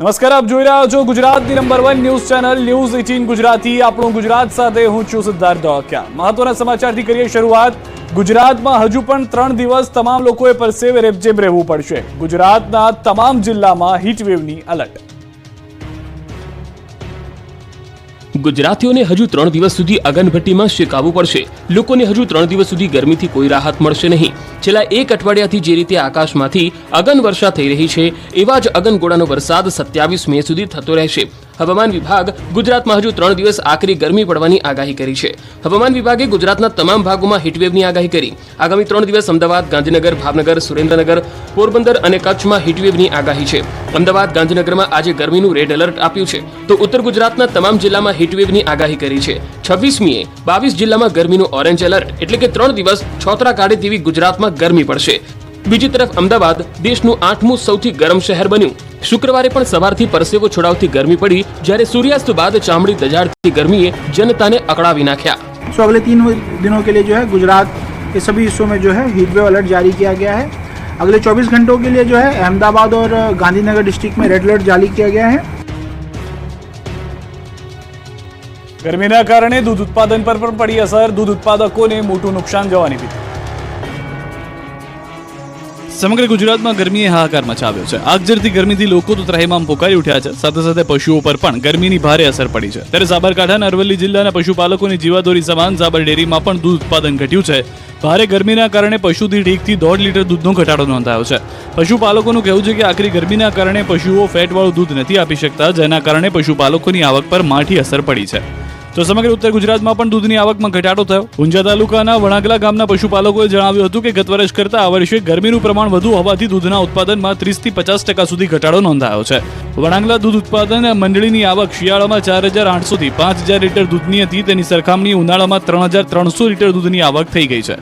નમસ્કાર, આપ જોઈ રહ્યા છો ગુજરાતની number one news channel news eighteen Gujarati. આપણું ગુજરાત સાથે હું છું સિદ્ધાર્થ ધોળકિયા. મહત્વના સમાચારથી કરીએ શરૂઆત. ગુજરાતમાં હજુ પણ ત્રણ દિવસ તમામ લોકોએ પરસેવે રેબજેબ રહેવું પડશે. ગુજરાતના તમામ જિલ્લામાં હીટવેવની એલર્ટ ગુજરાતીઓને હજુ ત્રણ દિવસ સુધી અગનભટ્ટીમાં શેકાવવું પડશે. લોકોને હજુ ત્રણ દિવસ સુધી ગરમીથી કોઈ રાહત મળશે નહીં. છેલ્લા એક અઠવાડિયાથી જે રીતે આકાશમાંથી અગન વર્ષા થઈ રહી છે, એવા જ અગનગોળાનો વરસાદ સત્યાવીસ મે સુધી થતો રહેશે. હવામાન વિભાગ ગુજરાતમાં હજુ ત્રણ દિવસ આકરી ગરમી પડવાની આગાહી કરી છે. હવામાન વિભાગે ગુજરાતના તમામ ભાગોમાં હીટવેવની આગાહી કરી. આગામી ત્રણ દિવસ અમદાવાદ, ગાંધીનગર, ભાવનગર, સુરેન્દ્રનગર, પોરબંદર અને કચ્છમાં હીટવેવની આગાહી છે. અમદાવાદ, ગાંધીનગરમાં આજે ગરમીનું રેડ એલર્ટ આપ્યું છે. તો ઉત્તર ગુજરાતના તમામ જિલ્લામાં હીટવેવની આગાહી કરી છે છવ્વીસમીએ બાવીસ જિલ્લામાં ગરમીનું ઓરેન્જ એલર્ટ એટલે કે ત્રણ દિવસ છોતરા કાઢે તેવી ગુજરાતમાં ગરમી પડશે બીજી તરફ અમદાવાદ દેશનું આઠમું સૌથી ગરમ શહેર બન્યું શુક્રવારે પણ સવારથી પરસેવો છોડાવતી ગરમી પડી જ્યારે સૂર્યાસ્ત બાદ ચામડી દજાડતી ગરમીએ જનતાને અકળાવી નાખ્યા सो अगले तीन दिनों के लिए जो है गुजरात के सभी हिस्सों में जो है हीट वेव अलर्ट जारी किया गया है अगले 24 घंटों के लिए जो है अहमदाबाद और गांधीनगर डिस्ट्रिक्ट में रेड अलर्ट जारी किया गया है ગરમીના કારણે દૂધ ઉત્પાદન પર પણ પડી અસર. દૂધ ઉત્પાદકોને મોટું નુકસાન જવાની ભીતિ. સમગ્ર ગુજરાતમાં ગરમીએ હાહાકાર મચાવ્યો છે. આગજરતી ગરમીથી લોકો તો ત્રાહિમામ પોકારી ઉઠ્યા છે. સાથે સાથે પશુઓ પર પણ ગરમીની ભારે અસર પડી છે. ત્યારે સાબરકાંઠા અને અરવલ્લી જિલ્લાના પશુપાલકોની જીવાદોરી સમાન સાબર ડેરીમાં પણ દૂધ ઉત્પાદન ઘટ્યું છે. ભારે ગરમીના કારણે પશુથી ઢીકથી દોઢ લીટર દૂધનો ઘટાડો નોંધાયો છે. પશુપાલકોનું કહેવું છે કે આખરી ગરમીના કારણે પશુઓ ફેટવાળું દૂધ નથી આપી શકતા, જેના કારણે પશુપાલકોની આવક પર માઠી અસર પડી છે. તો સમગ્ર ઉત્તર ગુજરાતમાં પણ દૂધની આવકમાં ઘટાડો થયો. ઊંઝા તાલુકાના વણાગલા ગામના પશુપાલકોએ જણાવ્યું હતું કે ગત વર્ષ કરતાં આ વર્ષે ગરમીનું પ્રમાણ વધુ હોવાથી દૂધના ઉત્પાદનમાં ત્રીસથી પચાસ ટકા સુધી ઘટાડો નોંધાયો છે. વણાંગલા દૂધ ઉત્પાદન મંડળીની આવક શિયાળામાં ચાર હજાર આઠસોથી પાંચ હજાર લીટર દૂધની હતી, તેની સરખામણી ઉનાળામાં ત્રણ હજાર ત્રણસો લીટર દૂધની આવક થઈ ગઈ છે.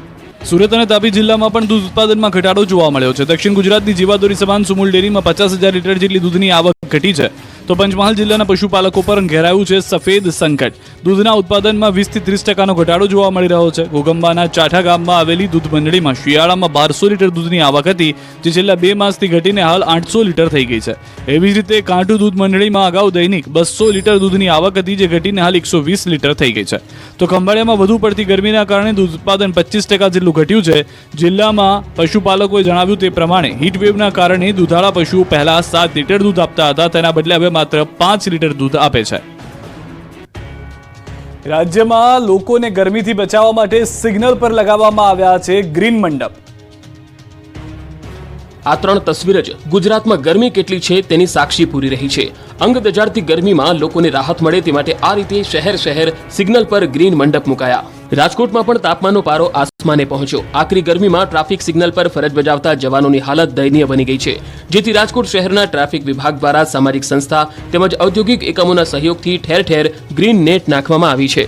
સુરત અને તાપી જિલ્લામાં પણ દૂધ ઉત્પાદનમાં ઘટાડો જોવા મળ્યો છે. દક્ષિણ ગુજરાતની જીવાદોરી સમાન સુમુલ ડેરીમાં પચાસ હજાર લીટર જેટલી દૂધની આવક ઘટી છે. તો પંચમહાલ જિલ્લાના પશુપાલકો પર ઘેરાયું છે સફેદ સંકટ. દૂધના ઉત્પાદનમાં વીસથી ત્રીસ ટકાનો ઘટાડો જોવા મળી રહ્યો છે. ગોગંબાના ચાઠા ગામમાં આવેલી દૂધ મંડળીમાં શિયાળામાં બારસો લીટર દૂધની આવક હતી, જે છેલ્લા બે માસથી ઘટીને હાલ આઠસો લીટર થઈ ગઈ છે. એવી જ રીતે કાંઠું દૂધ મંડળીમાં અગાઉ દૈનિક બસો લીટર દૂધની આવક હતી, જે ઘટીને હાલ એકસો વીસ લીટર થઈ ગઈ છે. તો ખંભાળિયામાં વધુ પડતી ગરમીના કારણે દૂધ ઉત્પાદન પચીસ ટકા જેટલું ઘટ્યું છે. જિલ્લામાં પશુપાલકોએ જણાવ્યું તે પ્રમાણે હીટવેવના કારણે દૂધાળા પશુઓ પહેલા સાત લીટર દૂધ આપતા હતા. તેના બદલે હવે માત્ર પાંચ લીટર દૂધ આપે છે. રાજ્યમાં લોકોને ગરમીથી બચાવવા માટે સિગ્નલ પર લગાવવામાં આવ્યા છે ગ્રીન મંડપ. આ ત્રણ તસવીર જ ગુજરાતમાં ગરમી કેટલી છે તેની સાક્ષી પૂરી રહી છે. અંગ દજાડતી ગરમીમાં લોકોને રાહત મળે તે માટે આ રીતે શહેર શહેર સિગ્નલ પર ગ્રીન મંડપ મુકાયા. રાજકોટમાં પણ તાપમાનનો પારો આસમાને પહોંચ્યો. આકરી ગરમીમાં ટ્રાફિક સિગ્નલ પર ફરજ બજાવતા જવાનોની હાલત દયનીય બની ગઈ છે. જેથી રાજકોટ શહેરના ટ્રાફિક વિભાગ દ્વારા સામાજિક સંસ્થા તેમજ ઔદ્યોગિક એકમોના સહયોગથી ઠેર ઠેર ગ્રીન નેટ નાખવામાં આવી છે.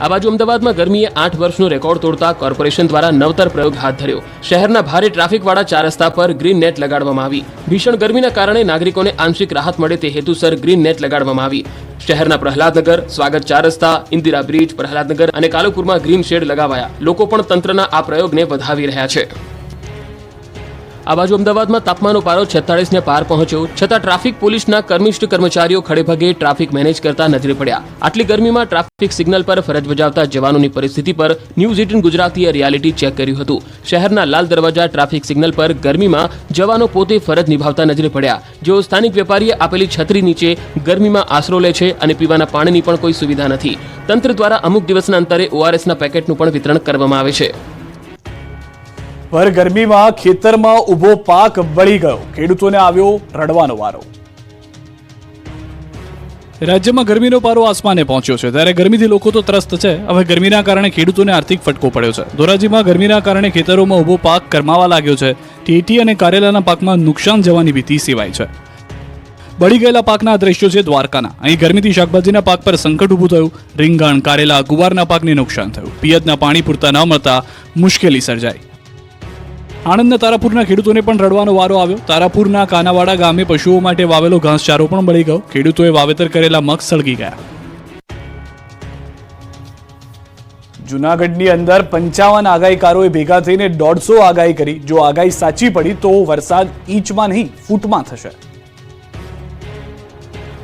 આ બાજુ અમદાવાદમાં ગરમીએ આઠ વર્ષનો રેકોર્ડ તોડતા કોર્પોરેશન દ્વારા નવતર પ્રયોગ હાથ ધર્યો. શહેરના ભારે ટ્રાફિકવાળા ચાર રસ્તા પર ગ્રીન નેટ લગાડવામાં આવી. ભીષણ ગરમીના કારણે નાગરિકોને આંશિક રાહત મળે તે હેતુસર ગ્રીન નેટ લગાડવામાં આવી. શહેરના પ્રહલાદનગર, સ્વાગત ચાર રસ્તા, ઇન્દિરા બ્રિજ, પ્રહલાદનગર અને કાલુપુરમાં ગ્રીન શેડ લગાવાયા. લોકો પણ તંત્રના આ પ્રયોગને વધાવી રહ્યા છે. આ બાજુ અમદાવાદમાં તાપમાનનો પારો છેતાળીસ ને પાર પહોંચ્યો. છતાં ટ્રાફિક પોલીસના કર્મિષ્ઠ કર્મચારીઓ ખડેભાગે ટ્રાફિક મેનેજ કરતા નજરે પડ્યા. આટલી ગરમીમાં ટ્રાફિક સિગ્નલ પર ફરજ બજાવતા જવાનોની પરિસ્થિતિ પર ન્યૂઝ એટીન ગુજરાતીએ રિયાલિટી ચેક કર્યું હતું. શહેરના લાલ દરવાજા ટ્રાફિક સિગ્નલ પર ગરમીમાં જવાનો પોતે ફરજ નિભાવતા નજરે પડ્યા. જેઓ સ્થાનિક વેપારીએ આપેલી છત્રી નીચે ગરમીમાં આશરો લે છે અને પીવાના પાણીની પણ કોઈ સુવિધા નથી. તંત્ર દ્વારા અમુક દિવસના અંતરે ઓઆરએસના પેકેટનું પણ વિતરણ કરવામાં આવે છે. ભર ગરમીમાં ખેતરમાં ઊભો પાક બળી ગયો. ખેડૂતોને આવ્યો રડવાનો વારો. રાજ્યમાં ગરમીનો પારો આસમાને પહોંચ્યો છે. ત્યારે ગરમીથી લોકો તો ત્રસ્ત છે. હવે ગરમીના કારણે ખેડૂતોને આર્થિક ફટકો પડ્યો છે. ધોરાજીમાં ગરમીના કારણે ખેતરોમાં ઊભો પાક કરમાવા લાગ્યો છે. ટેટી અને કારેલાના પાકમાં નુકસાન જવાની ભીતિ સેવાય છે. બળી ગયેલા પાકના દ્રશ્યો છે દ્વારકાના. અહીં ગરમીથી શાકભાજીના પાક પર સંકટ ઊભું થયું. રીંગણ, કારેલા, ગુવારના પાકને નુકસાન થયું. પિયતના પાણી પૂરતા ન મળતા મુશ્કેલી સર્જાઈ. આણંદના તારાપુરના ખેડૂતોને પણ રડવાનો વારો આવ્યો. તારાપુરના કાનાવાડા ગામે પશુઓ માટે વાવેલો ઘાસચારો પણ બળી ગયો. ખેડૂતોએ વાવેતર કરેલા મગ સળગી ગયા. જુનાગઢની અંદર પંચાવન આગાહીકારોએ ભેગા થઈને દોઢસો આગાહી કરી. જો આગાહી સાચી પડી તો વરસાદ ઇંચમાં નહીં, ફૂટમાં થશે.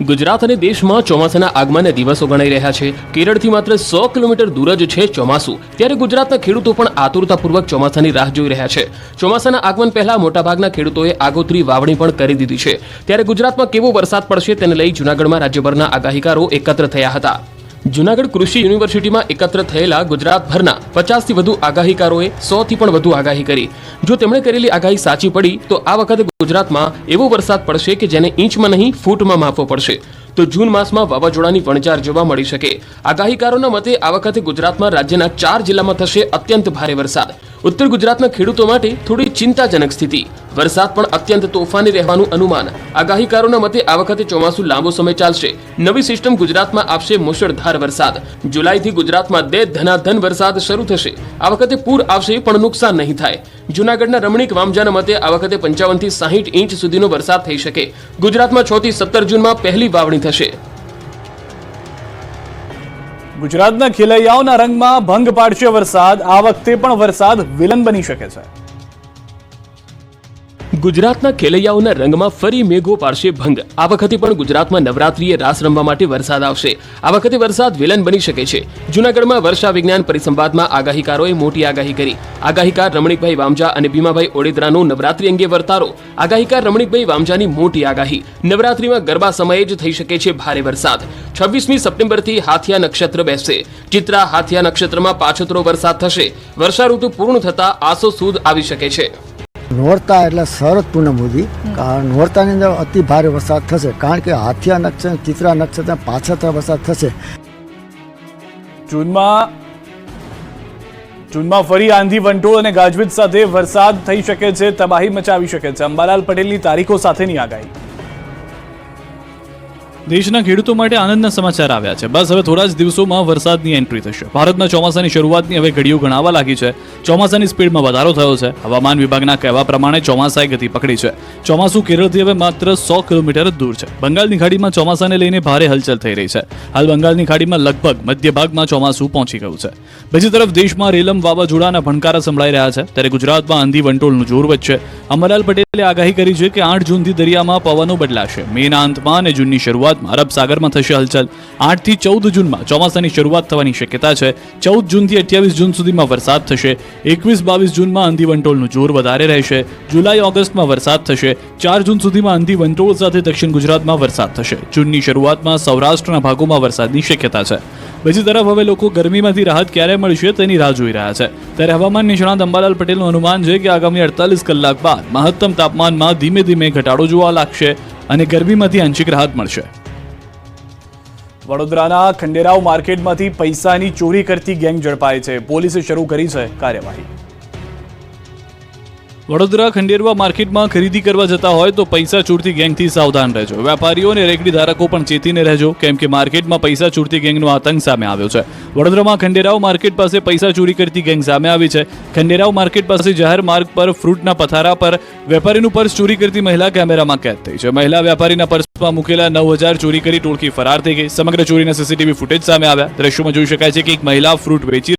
ગુજરાત અને દેશમાં ચોમાસાના આગમનને દિવસો ગણાઈ રહ્યા છે. કેરળથી માત્ર સો કિલોમીટર દૂર જ છે ચોમાસું. ત્યારે ગુજરાતના ખેડૂતો પણ આતુરતાપૂર્વક ચોમાસાની રાહ જોઈ રહ્યા છે. ચોમાસાના આગમન પહેલા મોટાભાગના ખેડૂતોએ આગોતરી વાવણી પણ કરી દીધી છે. ત્યારે ગુજરાતમાં કેવો વરસાદ પડશે તેને લઈ જૂનાગઢમાં રાજ્યભરના આગાહીકારો એકત્ર થયા હતા. જૂનાગઢ કૃષિ યુનિવર્સિટીમાં એકત્ર થયેલા ગુજરાતભરના પચાસથી વધુ આગાહીકારોએ સોથી પણ વધુ આગાહી કરી. જો તેમણે કરેલી આગાહી સાચી પડી, તો આ વખતે ગુજરાતમાં એવો વરસાદ પડશે કે જેને ઇંચમાં નહીં, ફૂટમાં માપવો પડશે. તો જૂન માસમાં વાવાઝોડાની વણઝાર જોવા મળી શકે. આગાહીકારોના મતે આ વખતે ગુજરાતમાં રાજ્યના ચાર જિલ્લામાં થશે અત્યંત ભારે વરસાદ. ઉત્તર ગુજરાતના ખેડૂતો માટે થોડી ચિંતાજનક સ્થિતિ. વરસાદ પણ અત્યંત તોફાની રહેવાનું અનુમાન. આગાહીકારોના મતે આ વખતે ચોમાસું લાંબો સમય ચાલશે. નવી સિસ્ટમ ગુજરાતમાં આપશે મુશળધાર વરસાદ. જુલાઈથી ગુજરાતમાં દે ધનાધન વરસાદ શરૂ થશે. આ વખતે પૂર આવશે પણ નુકસાન નહીં થાય. જૂનાગઢના રમણીક વામજાના મતે આ વખતે પંચાવનથી સાહીઠ ઇંચ સુધીનો વરસાદ થઈ શકે. ગુજરાતમાં છ થી સત્તર જૂનમાં પહેલી વાવણી થશે. ગુજરાતના ખેલૈયાઓના રંગમાં ભંગ પાડશે વરસાદ. આ વખતે પણ વરસાદ વિલન બની શકે છે. ગુજરાતના ખેલૈયાઓના રંગમાં ફરી મેઘો પાડશે ભંગ. આ વખતે પણ ગુજરાતમાં નવરાત્રીએ રાસ રમવા માટે વરસાદ આવશે. આ વખતે વરસાદ વિલન બની શકે છે. જૂનાગઢમાં વર્ષા વિજ્ઞાન પરિસંવાદમાં આગાહીકારોએ મોટી આગાહી કરી. આગાહીકાર રમણીકભાઈ વામજા અને ભીમાભાઈ ઓડેદરાનો નવરાત્રી અંગે વર્તારો. આગાહીકાર રમણીકભાઈ વામજાની મોટી આગાહી. નવરાત્રીમાં ગરબા સમયે જ થઈ શકે છે ભારે વરસાદ. છવ્વીસમી સપ્ટેમ્બરથી હાથિયા નક્ષત્ર બેસશે. ચિત્રા હાથિયા નક્ષત્રમાં પાછોતરો વરસાદ થશે. વર્ષા ઋતુ પૂર્ણ થતા આસો સુદ આવી શકે છે. નોરતા એટલે શરદ પૂનમ સુધી. નોરતાની અંદર અતિ ભારે વરસાદ થશે. કારણ કે હાથિયા નક્ષત્ર ચિત્રા નક્ષત્ર પાછળ વરસાદ થશે. જૂનમાં જૂનમાં ફરી આંધી વંટોળ અને ગાજવીજ સાથે વરસાદ થઈ શકે છે તબાહી મચાવી શકે છે. અંબાલાલ પટેલની તારીખો સાથેની આગાહી. દેશના ખેડૂતો માટે આનંદના સમાચાર આવ્યા છે. બસ, હવે થોડા જ દિવસોમાં વરસાદની એન્ટ્રી થશે. ભારતના ચોમાસાની શરૂઆતની હવે ઘડીઓ ગણાવા લાગી છે. ચોમાસાની સ્પીડમાં વધારો થયો છે. હવામાન વિભાગના કહેવા પ્રમાણે ચોમાસાએ ગતિ પકડી છે. ચોમાસું કેરળથી હવે માત્ર સો કિલોમીટર દૂર છે. બંગાળની ખાડીમાં ચોમાસાને લઈને ભારે હલચલ થઈ રહી છે. હાલ બંગાળની ખાડીમાં લગભગ મધ્ય ભાગમાં ચોમાસું પહોંચી ગયું છે. બીજી તરફ દેશમાં રેલમ વાવાઝોડાના ભણકારા સંભળાઈ રહ્યા છે. ત્યારે ગુજરાતમાં આંધી વંટોળનું જોર વધશે. અમરલાલ પટેલે આગાહી કરી છે કે આઠ જૂનથી દરિયામાં પવનો બદલાશે. મેના અંતમાં અને જૂનની શરૂઆતમાં અરબ સાગરમાં થશે હલચલ. આઠથી ચૌદ જૂનમાં ચોમાસાની શરૂઆત થવાની શક્યતા છે. ચૌદ જૂનથી અઠ્યાવીસ જૂન સુધીમાં વરસાદ થશે. એકવીસ, બાવીસ જૂનમાં અંધી વંટોળનું જોર વધારે રહેશે. જુલાઈ, ઓગસ્ટમાં વરસાદ થશે. ચાર જૂન સુધીમાં અંધી વંટોળ સાથે દક્ષિણ ગુજરાતમાં વરસાદ થશે. જૂનની શરૂઆતમાં સૌરાષ્ટ્રના ભાગોમાં વરસાદની શક્યતા છે. બીજી તરફ હવે લોકો ગરમીમાંથી રાહત ક્યારે મળશે તેની રાહ જોઈ રહ્યા છે. ત્યારે હવામાન નિષ્ણાત અંબાલાલ પટેલનું અનુમાન છે કે આગામી અડતાલીસ કલાક બાદ મહત્તમ તાપમાનમાં ધીમે ધીમે ઘટાડો જોવા લાગશે અને ગરમીમાંથી આંશિક રાહત મળશે. વડોદરાના ખંડેરાવ માર્કેટમાંથી પૈસાની ચોરી કરતી ગેંગ ઝડપાઈ છે. પોલીસે શરૂ કરી છે કાર્યવાહી. વડોદરા ખંડેરવા માર્કેટમાં ખરીદી કરવા જતા હોય તો પૈસા ચોરતી ગેંગથી સાવધાન રહેજો. વેપારીઓ અને રેકડી ધારકો પણ ચેતીને રહેજો, કેમ કે માર્કેટમાં પૈસા ચોરતી ગેંગનો આતંક સામે આવ્યો છે. વડોદરામાં ખંડેરાવ માર્કેટ પાસે પૈસા ચોરી કરતી ગેંગ સામે આવી છે. ખંડેરાવ માર્કેટ પાસે જાહેર માર્ગ પર ફ્રૂટના પથારા પર વેપારીનું પર્સ ચોરી કરતી મહિલા કેમેરામાં કેદ થઈ છે. મહિલા વેપારીના પર્સમાં મૂકેલા નવ હજાર ચોરી કરી ટોળકી ફરાર થઈ ગઈ. સમગ્ર ચોરીના સીસીટીવી ફૂટેજ સામે આવ્યા. દ્રશ્યોમાં જોઈ શકાય છે કે એક મહિલા ફ્રૂટ વેચી